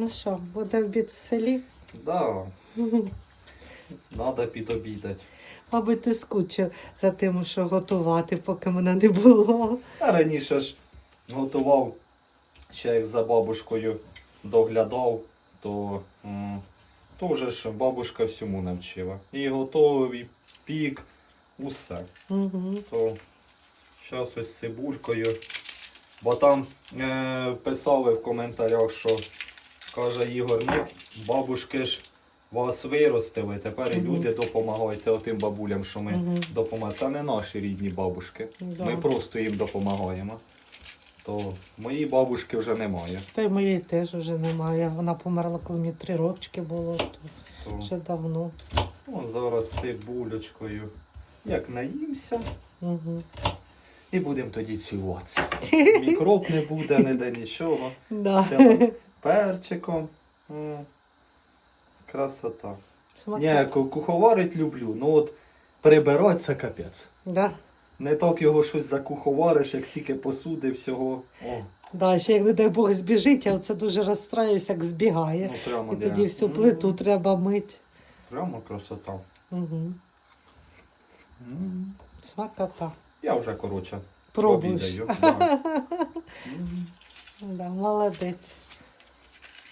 Ну що, буде обід в селі? Да, треба підобідати. Мабуть, ти скучив за тим, що готувати, поки мене не було. А раніше ж готував, ще як за бабушкою доглядав, то, м, то вже ж бабушка всьому навчила. І готовив, і пік, усе. Угу. То зараз ось з цибулькою. Бо там е, писали в коментарях, що каже Ігор, ну бабушки ж вас виростили, тепер і люди допомагають отим бабулям, що ми допомагаємо. Це не наші рідні бабушки. Да. Ми просто їм допомагаємо. То моїй бабушки вже немає. Та й моєї теж вже немає. Вона померла, коли мені три рочки було, то То вже давно. ну, зараз цибулечкою. Як наїмся, Угу. і будемо тоді цілуватися. Мікроб не буде, не де нічого. Да. Перчиком. М, Красота. Ні, ку- куховарить люблю. Ну от прибирати це капець. Да. Не так його щось закуховариш, як сіки посуди, всього. О, Да, ще як не дай Бог збіжить, я оце дуже розстраюсь, як збігає. ну прямо І де. тоді всю М, плиту треба мити. Прямо красота. Угу. М. Смакота. Я вже, коротше, Пробуєш. обідаю. Да. М. Да, молодець.